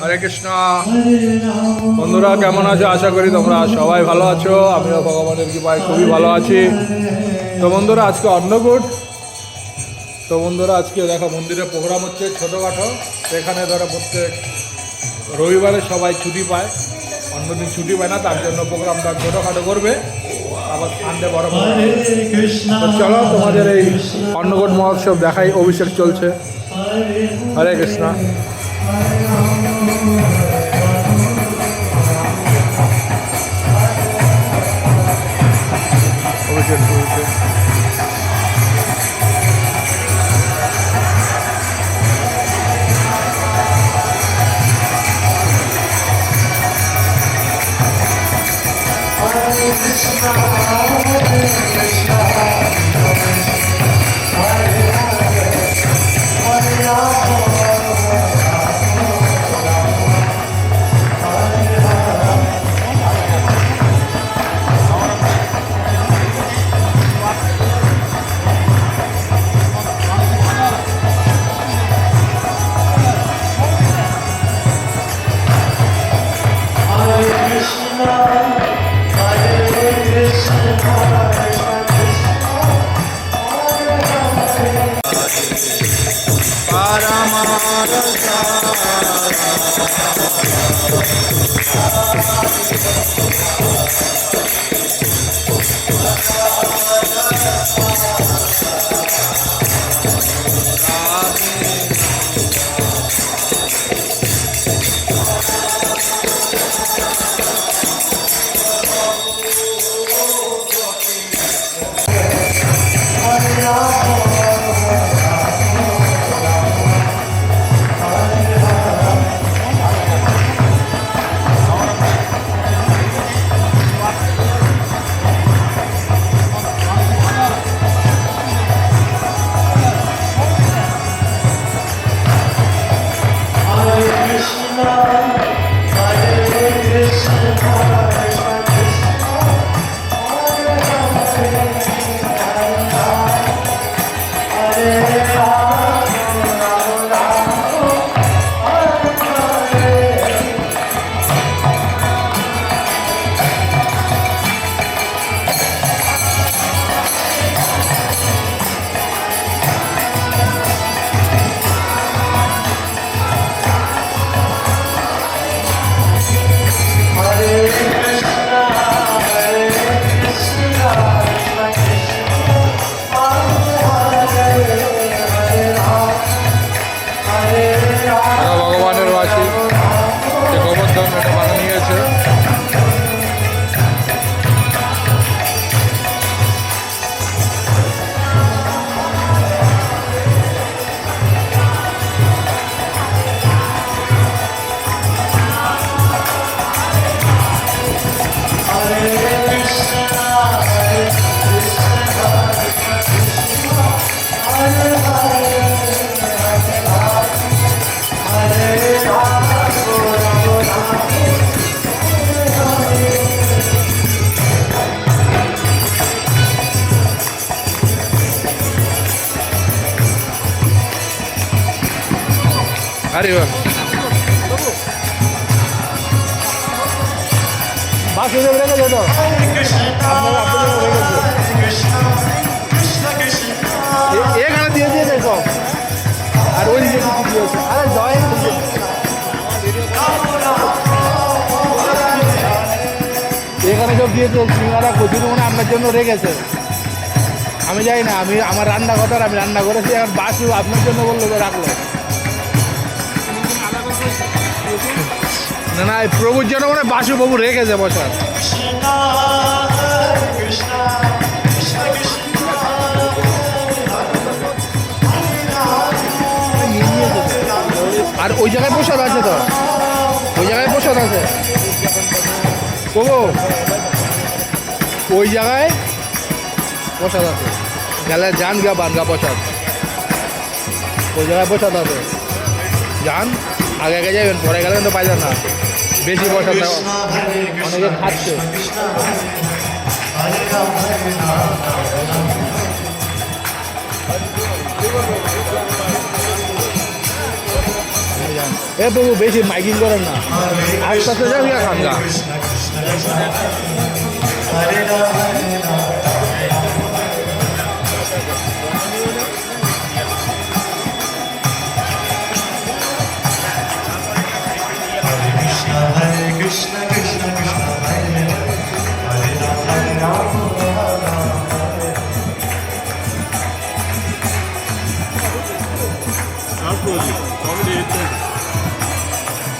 হরে কৃষ্ণ। বন্ধুরা কেমন আছো? আশা করি তোমরা সবাই ভালো আছো। আমিও ভগবানের কৃপায় খুবই ভালো আছি। তো বন্ধুরা আজকে অন্নকূট। তো বন্ধুরা আজকে দেখো মন্দিরে প্রোগ্রাম হচ্ছে ছোটোখাটো। এখানে ধরো প্রত্যেক রবিবারে সবাই ছুটি পায়। অন্যদিন ছুটি পায় না তার জন্য প্রোগ্রামটা ছোটোখাটো করবে। আবার সানডে বড় তো চলো তোমাদের এই অন্নকূট মহোৎসব দেখাই অভিষেক চলছে। হরে কৃষ্ণ। Sara. তারা আরে বাসুদেব রেখেছে তো আপনারা আপনাদের রেখেছে এ- এখানে দিয়ে দিয়েছে সব। আর ওই দিকে দিয়েছে আরে জয়। এখানে সব দিয়েছে সিঙ্গারা কচুরি মনে আপনার জন্য রেখেছে। আমি যাই না আমি আমার রান্না করার আমি রান্না করেছি এখন বাসু আপনার জন্য বলল রাখল। না না প্রভুর জন্য মানে বাসু বাবু রেখেছে বছর। আর ওই জায়গায় প্রসাদ আছে তো? ওই জায়গায় প্রসাদ আছে? প্রভু, ওই জায়গায় প্রসাদ আছে। গেলে যান গা বানগা প্রসাদ। ওই জায়গায় প্রসাদ আছে। যান। আগে আগে যাবেন পরে গেলে কিন্তু পাইলেন না। বেশি প্রসাদ দেওয়া। অনেকে খাচ্ছে। এ প্রভু, বেশি মাইকিং করেন না। আস্তে আস্তে যাবি খাঙ্গা Krishna